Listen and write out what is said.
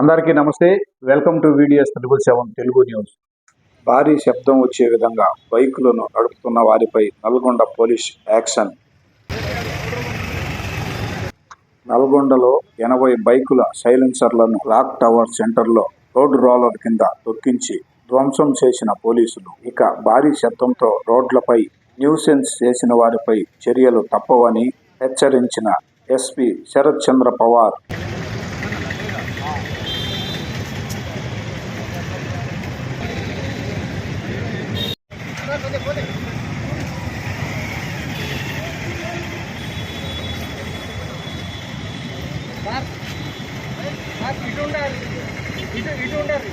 అందరికీ నమస్తే. Welcome to videos Telugu seven Telugu news భారీ శబ్దం వచ్చే విధంగా బైకులను నడుపుతున్న వారిపై నల్గొండ పోలీస్ యాక్షన్. నల్గొండలో ఎనభై బైకుల సైలెన్సర్లను రాక్ టవర్ సెంటర్లో రోడ్డు రోలర్ కింద తొక్కించి ధ్వంసం చేసిన పోలీసులు. ఇక భారీ శబ్దంతో రోడ్లపై న్యూసెన్స్ చేసిన వారిపై చర్యలు తప్పవని హెచ్చరించిన ఎస్పీ శరత్ చంద్ర పవార్. ఇటు ఉండాలి. ఇటు ఇటు ఉండాలి